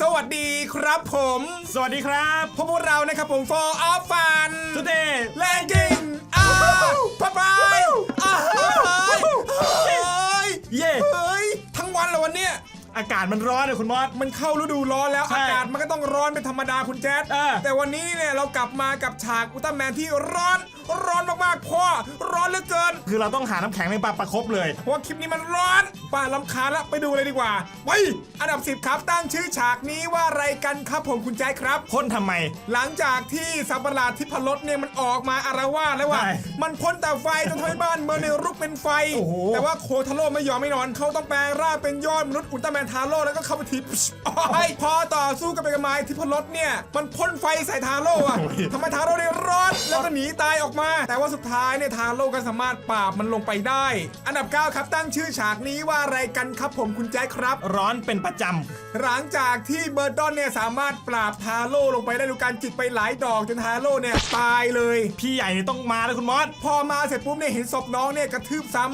สวัสดีครับผม สวัสดีครับพวกเรานะครับผม for of fun ทุเดย์แรงกิ้งอ้าวพะพายอ้าวเฮ้ยเฮ้ย อากาศมันร้อนเลยคุณมอส มันเข้าฤดูร้อนแล้วใช่อากาศมันก็ต้องร้อนเป็นธรรมดาคุณแจ๊ดเออ แต่วันนี้เนี่ยเรากลับมากับฉากอุลตร้าแมนที่ร้อนร้อนมากๆพ่อร้อนเหลือเกินคือเราต้องหาน้ำแข็งในปลาประคบเลย เพราะว่าคลิปนี้มันร้อนป้าลำคาญแล้วไปดูเลยดีกว่าไปอันดับ 10 ครับตั้งชื่อฉากนี้ว่าอะไรกันครับผมคุณแจ๊คครับ พ่นทำไม หลังจากที่สัตว์ประหลาดที่พลดเนี่ยมันออกมาอารวาสแล้วว่า ใช่มันพ่นแต่ไฟจนทำให้บ้านเมืองในยรุกเป็นไฟ โอ้โห แต่ว่าโคทาโร่ไม่ยอมไม่นอนเขาต้องแปลงร่างเป็นยอดมนุษย์อุลตร้าแมนทาโร่แล้วก็เข้าไปทีบโอ้ยพอต่อสู้กันไปกันมาที่พลดเนี่ย มันพ่นไฟใส่ทาโร่อะทำให้ทาโร่เนี่ยร้อนแล้วก็หนีตายออกมา แต่ว่าสุดท้ายเนี่ยทาโร่ก็สามารถปราบมันลงไปได้ อันดับ 9 ครับตั้งชื่อฉากนี้ว่าอะไรกันครับผมคุณแจ๊คครับ ร้อนเป็นประจำหลังจากที่เบอร์ดอนเนี่ยสามารถปราบทาโร่ลงไปได้ด้วยการจิกไปหลายดอกจนทาโร่เนี่ยตายเลย พี่ใหญ่นี่ต้องมาแล้วคุณมอสพอมาเสร็จปุ๊บเนี่ยเห็นศพน้องเนี่ยกระทืบซ้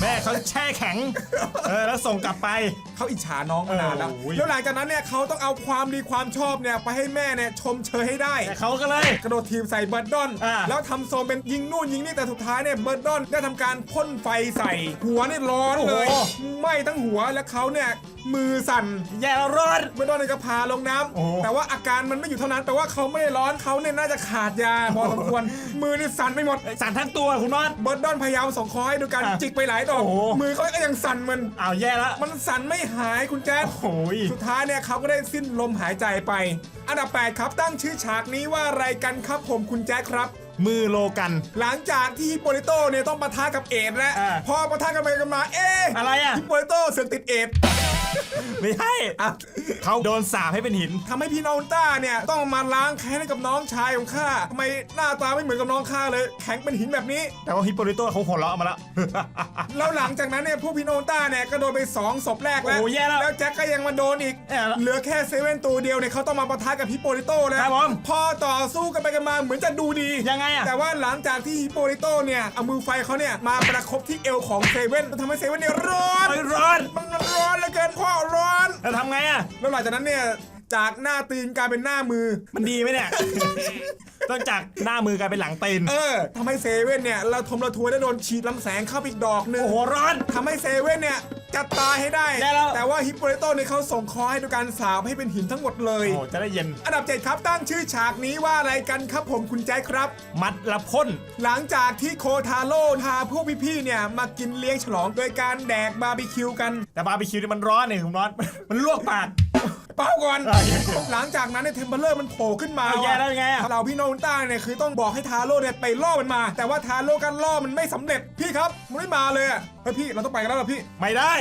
แม่เขาแช่แข็งเออแล้วส่งกลับไปำเขาอิจฉาน้องมานานแล้ว โอ้ย แล้วหลังจากนั้นเนี่ยเขาต้องเอาความดีความชอบเนี่ยไปให้แม่เนี่ยชมเชยให้ได้ แต่เขาก็เลย กระโดดทีมใส่เบิร์ดดอน อ่า แล้วทำโซนเป็นยิงนู่นยิงนี่แต่สุดท้ายเนี่ยเบิร์ดดอนได้ทำการพ่นไฟใส่ หัวนี่ร้อนเลยไหม้ทั้งหัวแล้วเขาเนี่ย มือสั่นแย่แล้วร้อนเบิร์ดดอนเนี่ยก็พาลงน้โอ้ำแต่ว่าอาการมันไม่อยู่เท่านั้นแปลว่าเขาไม่ได้ร้อนเขาเนี่ยน่าจะขาดยาพอสมควร มือนี่สั่นไปหมดสั่นทั้งตัวคุณมอสเบิร์ดดอนพยายามส่งคอให้ดูการอะจิกไปหลายดอกโอ้โห มือเขาก็ยังสั่นมัน อ้าวแย่แล้วมันสั่นไม่หายคุณแจ๊ด โอ้ย สุดท้ายเนี่ยเขาก็ได้สิ้นลมหายใจไป อันดับ 8 ครับตั้งชื่อฉากนี้ว่าอะไรกันครับผมคุณแจ๊ดครับ มือโลกัน หลังจากที่ฮิปโปลิโตเนี่ยต้องปะทะกับเอดแล้วอ่า พอปะทะกันไปกันมาเอ๊ะอะไรอะ ฮิปโปลิโตเสือกติดเอด ไม่ใช่อะเขาโดนสาปให้เป็นหิน ทำให้พี่น้องต้าเนี่ยต้องมาล้างแค้นให้กับน้องชายของข้าทำไมหน้าตาไม่เหมือนกับน้องข้าเลย แข็งเป็นหินแบบนี้ แต่ว่าฮิปโปลิโตเขาหัวเราะมาแล้ว แล้วหลังจากนั้นเนี่ยพวกพี่โนต้าเนี่ยก็โดนไปสองศพแรกแล้วโอ้แย่แล้วแล้วแจ็คก็ยังมาโดนอีก แย่แล้วเหลือแค่เซเว่นตัวเดียวเนี่ยเขาต้องมาปะทะกับฮิปโปลิโตแล้วครับผม พอต่อสู้กันไปกันมาเหมือนจะดูดี ยังไงอะแต่ว่าหลังจากที่ฮิปโปลิโตเนี่ยเอามือไฟเขาเนี่ยมาประคบที่เอวของเซเว่นทำให้เซเว่นเนี่ยร้อนเฮ้ยร้อน มันร้อนเหลือเกินพ่อร้อน แล้วทำไงอะ แล้วหลังจากนั้นเนี่ย จากหน้าตีนกลายเป็นหน้ามือ มันดีไหมเนี่ย ต้องจากหน้ามือกลายเป็นหลังเตีนเออทำให้เซเว่นเนี่ยเราทมระทวยได้โดนฉีดลำแสงเข้าไปอีกดอกหนึ่งโอ้โหร้อนทำให้เซเว่นเนี่ยจะตายให้ได้ ได้แล้ว แต่ว่าฮิปโปลิโตเนี่ยเขาส่งคอให้ดูการสาบให้เป็นหินทั้งหมดเลย โอ้จะได้เย็น อันดับ7ครับตั้งชื่อฉากนี้ว่าอะไรกันครับผมคุณแจ๊คครับ มัดละพ่น หลังจากที่โคทาโร่พาพวกพี่ๆเนี่ยมากินเลี้ยงฉลองโดยการแดกบาร์บีคิวกัน แต่บาร์บีคิวนี่มันร้อนเนี่ยคุณร้อน มันลวกปาก เป้าก่อนโอเคหลังจากนั้นเนี่ยเทมเบอร์เลอร์มันโผล่ขึ้นมาเอาแย่แล้วยังไงอะ เราพี่โนนต้าเนี่ยคือต้องบอกให้ทาโร่เนี่ยไปล่อมันมา แต่ว่าทาโร่กันล่อมันไม่สำเร็จพี่ครับมันไม่มาเลยอะเฮ้ยพี่เราต้องไปกันแล้วเหรอพี่ไม่ได้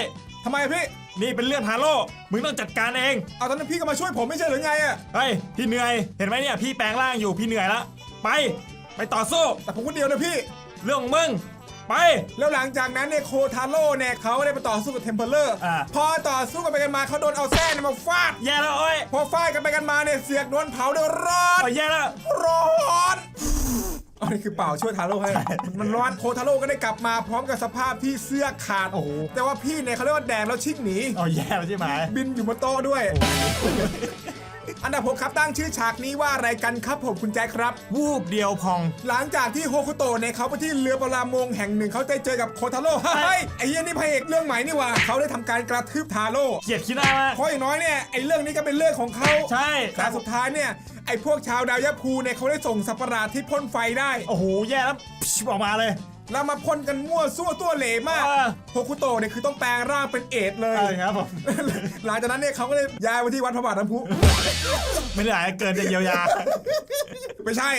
ทำไมอะพี่นี่เป็นเรื่องฮาโลมึงต้องจัดการเองเอาตอนนั้นพี่ก็มาช่วยผมไม่ใช่หรือไงอะเฮ้ยพี่เหนื่อย เห็นไหมเนี่ยพี่แปลงร่างอยู่พี่เหนื่อยแล้วไป ไปต่อสู้แต่ผมคนเดียวนะพี่ เรื่องของมึง ไป แล้วหลังจากนั้นเนี่ยโคทาโร่เนี่ยเขาได้ไปต่อสู้กับเทมเพลเลอร์อ่า พอต่อสู้กันไปกันมาเขาโดนเอาแส้เนี่ยมาฟาด แย่แล้วโอ้ยพอฟาดกันไปกันมาเนี่ยเสียกโดนเผาด้วยร้อนโอ้ยแย่แล้ว ร้อนอันนี้คือเป่าช่วยทาโร่ให้ มันร้อนโคทาโร่ก็ได้กลับมาพร้อมกับสภาพที่เสื้อขาดโอ้โห แต่ว่าพี่เนี่ยเขาเรียกว่าแดงแล้วชิ่งหนีโอ้ยแย่แล้วใช่ไหม บินอยู่บนโต๊ะด้วย อันดับหกครับตั้งชื่อฉากนี้ว่าอะไรกันครับผมคุณแจ็คครับ วูบเดียวพอง หลังจากที่โฮคุโตะเนี่ยเขาไปที่เรือประมงแห่งหนึ่งเขาได้เจอกับโคทาโร่เฮ้ยไอ้เหี้ยนี่พระเอกเรื่องใหม่นี่หว่าเขาได้ทำการกระทืบทาโร่เกลียดขี้หน้ามากเพราะอย่างน้อยเนี่ยไอ้เรื่องนี้ก็เป็นเรื่องของเขาใช่แต่สุดท้ายเนี่ยไอ้พวกชาวดาวยะพูเนี่ยเขาได้ส่งสัตว์ประหลาดที่พ่นไฟได้ โอ้โหแย่แล้วพิชออกมาเลย แล้วมาพ่นกันมั่วซั่วตัวเหลมากเออ โฮคุโตะเนี่ยคือต้องแปลงร่างเป็นเอดส์เลย ใช่ครับผม หลังจากนั้นเนี่ยเขาก็เลยย้ายไปที่วัดพระบาทน้ำพุ ไม่ได้เกินจะเยียวยา ไม่ใช่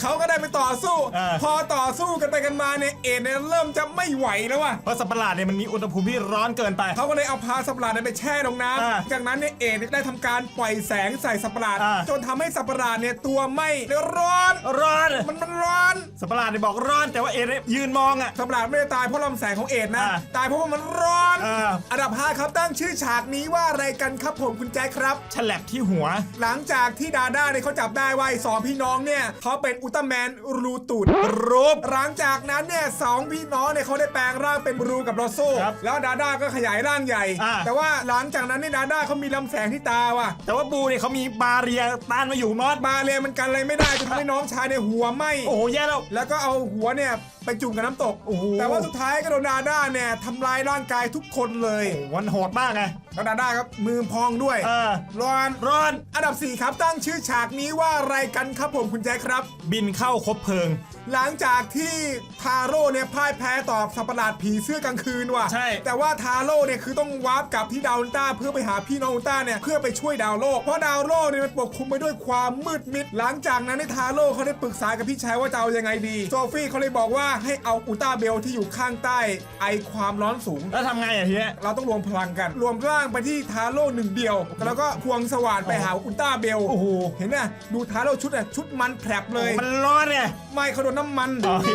เขาก็ได้ไปต่อสู้เออพอต่อสู้กันไปกันมาเนี่ยเอดส์เนี่ยเริ่มจะไม่ไหวแล้วว่ะเพราะสัตว์ประหลาดเนี่ยมันมีอุณหภูมิที่ร้อนเกินไป เขาก็เลยเอาพาสัตว์ประหลาดเนี่ยไปแช่ลงน้อ่าำจากนั้นเนี่ยเอดส์ได้ทำการปล่อยแสงใส่สัตว์ประหลาดอ่า จนทำให้สัตว์ประหลาดเนี่ยตัวไหม้แล้วร้อน ร้อน มันมันร้อน สัตว์ประหลาดเนี่ยบอกร้อนแต่ว่าเอเนี่ยยืนมองอะ สัตว์ประหลาดไม่ได้ตายเพราะลำแสงของเอดส์นะ อ่าตายเพราะว่ามันร้อนเอออันดับ5ครับตั้งชื่อฉากนี้ว่าอะไรกันครับผมคุณแจ๊คครับ ฉลับที่หัว หลังจากที่ดาด้าเนี่ยเขาจับได้ว่าไอ้สองพี่น้องเนี่ยเนี่ยเขาเป็นอุลตร้าแมนรูตูดรูปหลังจากนั้นเนี่ยสองพี่น้องเนี่ยเขาได้แปลงร่างเป็นบรูกับโรโซครับแล้วดาด้าก็ขยายร่างใหญ่ อ่า แต่ว่าหลังจากนั้นเนี่ยดาด้าเขามีลำแสงที่ตาว่ะ แต่ว่าบูเนี่ยเขามีบาเรียต้านมาอยู่มอสมาเลยมันกันอะไรไม่ได้จะทำให้น้องชายในยหัวไหม โอ้โหแย่แล้ว แล้วก็เอาหัวเนี่ยไปจุ่มกับน้ำตก โอ้โห แต่ว่าสุดท้ายก็โดนดาด้าเนี่ยทำลายร่างกายทุกคนเลย โอ้โหมันโหดมากไง แล้วดาด้าครับมือพองด้วยเออร้อนร้อนอันดับ 4 ครับตั้งชื่อฉากนี้ว่าอะไรกันครับผมคุณแจ๊คครับ บินเข้าคบเพลิง หลังจากที่ทาโร่เนี่ยพ่ายแพ้ต่อสัตว์ประหลาดผีเสื้อกลางคืนว่ะใช่ แต่ว่าทาโร่เนี่ยคือต้องวาร์ปกลับที่ดาวอุลตร้าเพื่อไปหาพี่น้องอุลตร้าเนี่ยเพื่อไปช่วยดาวโลกเพราะดาวโลกเนี่ยมันปกคลุมไปด้วยความมืดมิด หลังจากนั้นในทาโร่เขาได้ปรึกษากับพี่ชายว่าจะเอายังไงดีโซฟี่เขาเลยบอกว่าให้เอาอุลตร้าเบลที่อยู่ข้างใต้ไอความร้อนสูง แล้วทำไงอะทีเนี้ยเราต้องรวมพลังกัน รวมร่างไปที่ทาโร่หนึ่งเดียว แล้วก็ควงสว่านไปหาอุลตร้าเบลโอ้โหเห็นไหมดูทาโร่ชุดอะชุดมันแผลบเลย มันร้อนเนี่ยไม่เขาโดนน้ำมัน โอเค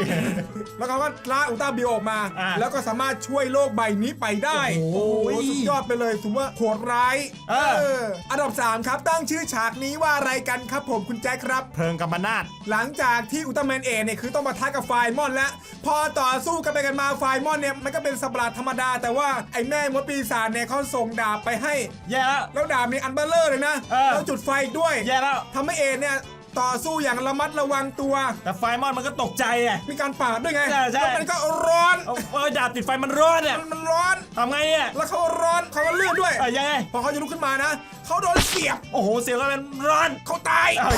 แล้วเขาก็ล่าอุลตร้าบิโอออกมา อ่าแล้วก็สามารถช่วยโลกใบนี้ไปได้โอ้โหสุดยอดไปเลยถือว่าโหดร้ายเออ อันดับ3ครับตั้งชื่อฉากนี้ว่าอะไรกันครับผมคุณแจ็คครับ เพลิงกำมนาด หลังจากที่อุลตร้าแมนเอเนี่ยคือต้องมาทักกับไฟมอนแล้ว พอต่อสู้กันไปกันมาไฟมอนเนี่ยมันก็เป็นสัตว์ประหลาดธรรมดา แต่ว่าไอ้แม่มดปีศาจเนี่ยเขาส่งดาบไปให้ แย่แล้ว แล้วดาบนี่อันเบลเลอร์เลยนะ เออ แล้วจุดไฟอีกด้วยแย่แล้ว ทำให้เอเนี่ยต่อสู้อย่างระมัดระวังตัว แต่ไฟมอนมันก็ตกใจอะมีการปาดด้วยไง ใช่ใช่ แล้วมันก็ร้อนเอาเออดาบติดไฟมันร้อนเนี่ยมันมันร้อน ทำไงเนี่ยแล้วเขาร้อนเขาก็เลื่อนด้วย เออยังไง พอเขาจะลุกขึ้นมานะ เขาโดนเสียบ โอ้โห เสียงก็เป็นร้อน เขาตาย เอา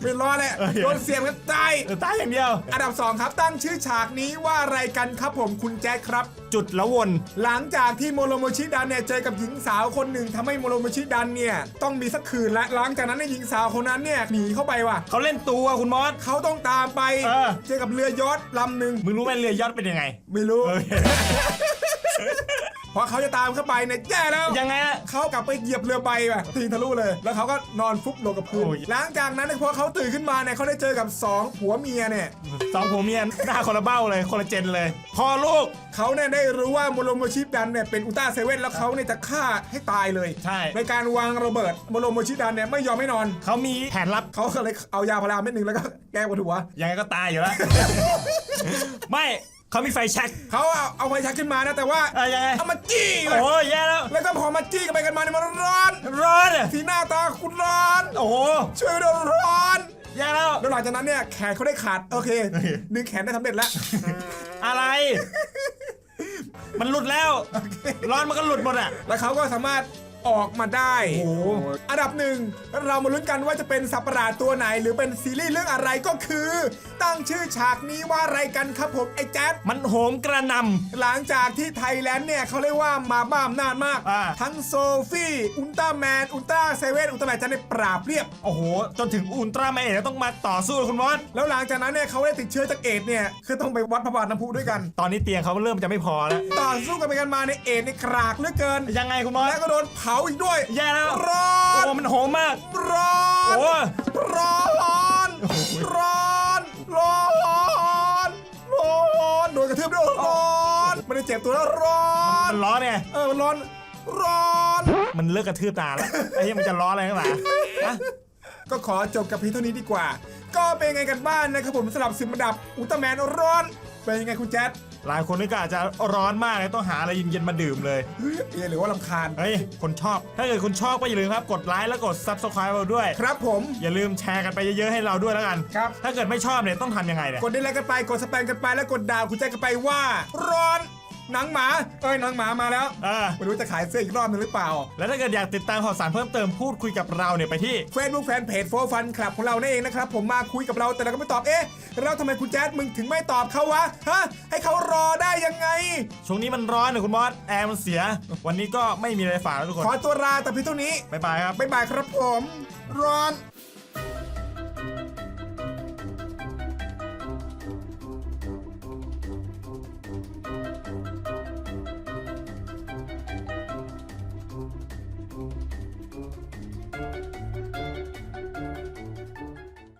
ไม่ร้อนแหละเออ โดนเสียบกันตาย เออตายอย่างเดียว อันดับ 2 ครับตั้งชื่อฉากนี้ว่าอะไรกันครับผมคุณแจ๊คครับ จุดละวน หลังจากที่โมโรโมชิดันเนี่ยเจอกับหญิงสาวคนหนึ่งทำให้โมโรโมชิดันเนี่ยต้องมีสักคืนและหลังจากนั้นเนี่ยหญิงสาวคนนั้นเนี่ยหนีเข้าไปว่ะเขาเล่นตัวคุณมอสเขาต้องตามไปเออเจอกับเรือยอทลำหนึ่งมึงรู้ไหมเรือยอดเป็นยังไง ไม่รู้เออ พอเขาจะตามเข้าไปเนี่ยแย่แล้วยังไงอะเขากลับไปเหยียบเรือใบว่ะทีนทะลุเลย แล้วเขาก็นอนฟุบลงกับพื้นโอ้ย หลังจากนั้นเนี่ยพอเขาตื่นขึ้นมาเนี่ยเขาได้เจอกับสองผัวเมียเนี่ย สองผัวเมียหน้าคนละเบ้าเลยคนละเจนเลยพอลูก เขาเนี่ยได้รู้ว่าโมโรโมชิดันเนี่ยเป็นอุลตร้าเซเว่นแล้วเขาเนี่ยจะฆ่าให้ตายเลยใช่ ในการวางระเบิดโมโรโมชิดันเนี่ยไม่ยอมไม่นอน เขามีแผนลับ เขาก็เลยเอายาพาราเม็ดหนึ่งแล้วก็แก้ปวดหัว ยังไงก็ตายอยู่แล้ว ไม่ เขามีไฟแช็กเขาเอาเอาไฟชักขึ้นมานะแต่ว่าเออยังไงเอามาจี้เลยโอ้ยแย่แล้วแล้วก็พอมาจี้กันไปกันมาเนี่ยมันร้อนร้อนอะสีหน้าตาคุณร้อน โอ้โหช่วยด้วยร้อนแย่แล้วแล้วหลังจากนั้นเนี่ยแขนเขาได้ขาดโอเคดึงแขนได้สำเร็จแล้ว อะไร มันหลุดแล้ว ร้อนมันก็หลุดหมดอะแล้วเขาก็สามารถ ออกมาได้โอ้โหอันดับหนึ่งเรามาลุ้นกันว่าจะเป็นสัตว์ประหลาดตัวไหน หรือเป็นซีรีส์เรื่องอะไรก็คือ ตั้งชื่อฉากนี้ว่าอะไรกันครับผมไอ้แจ๊ดมันโหมกระหนหลังจากที่ไทยแลนด์เนี่ยเขาเรียกว่ามาบ้าอำนาจมาก อ่า ทั้งโซฟี่อุลตร้าแมนอุลตร้าเซเว่นอุลตร้าแมนจะได้ปราบเรียบำโอ้โห จนถึงอุลตร้าแมนแล้วต้องมาต่อสู้กับคุณมอสแล้วหลังจากนั้นเนี่ยเขาได้ติดเชื้อจากเอดส์เนี่ยคือต้องไปวัดพระบาทน้ำพุด้วยกัน ตอนนี้เตียงเขาเริ่มจะไม่พอแล้ว ต่อสู้กันไปกันมาในยเอดส์เนี่ยกรากเหลือเกิน ยังไงคุณมอสแล้วก็โดนเผาอีกด้วยแย่แล้วร้อโอ้นมันโหมมาก ร้อนโอ้ร้อนร้อนร้อนร้อนโดนกระทืบด้วยร้อนไม่ได้เจ็บตัวแล้วร้อน มันร้อนไงเออมันร้อน ร้อน มันเลิกกระทืบตาแล้วไอ้เหี้ยมันจะร้อนอะไรกันหรอฮะ ก็ขอจบกับเพียงเท่านี้ดีกว่า ก็เป็นไงกันบ้านนะครับผมสำหรับสิบระดับอุลตร้าแมนร้อน เป็นยังไงคุณแจ๊ด หลายคนนี่ก็อาจจะร้อนมากเลยต้องหาอะไรเย็นๆมาดื่มเลยเฮ้ยเอะหรือว่าลำคาญ เฮ้ย คนชอบ ถ้าเกิดคุณชอบก็อย่าลืมครับ กดไลค์แล้วกด subscribe เราด้วย ครับผม อย่าลืมแชร์กันไปเยอะๆให้เราด้วยแล้วกัน ครับ ถ้าเกิดไม่ชอบเนี่ยต้องทำยังไงเนี่ย กดได้แล้วกันไป กดสแปมกันไป แล้วกดดาวคุณแจ๊ดกันไปว่า ร้อน หนังหมาเอ้ยหนังหมามาแล้วเออไม่รู้จะขายเสื้ออีกรอบนึงหรือเปล่า แล้วถ้าเกิดอยากติดตามข่าวสารเพิ่มเติมพูดคุยกับเราเนี่ยไปที่ Facebook แฟนเพจโฟฟันคลับของเรานั่นเองนะครับ ผมมาคุยกับเราแต่เราก็ไม่ตอบเอ๊ะแล้วทำไมคุณแจ๊ดมึงถึงไม่ตอบเขาวะฮะให้เขารอได้ยังไง ช่วงนี้มันร้อนนะคุณมอสแอร์มันเสีย วันนี้ก็ไม่มีอะไรฝากแล้วทุกคนขอตัวลาแต่เพียงเท่านี้บ๊ายบายครับ บ๊ายบายครับผม ร้อน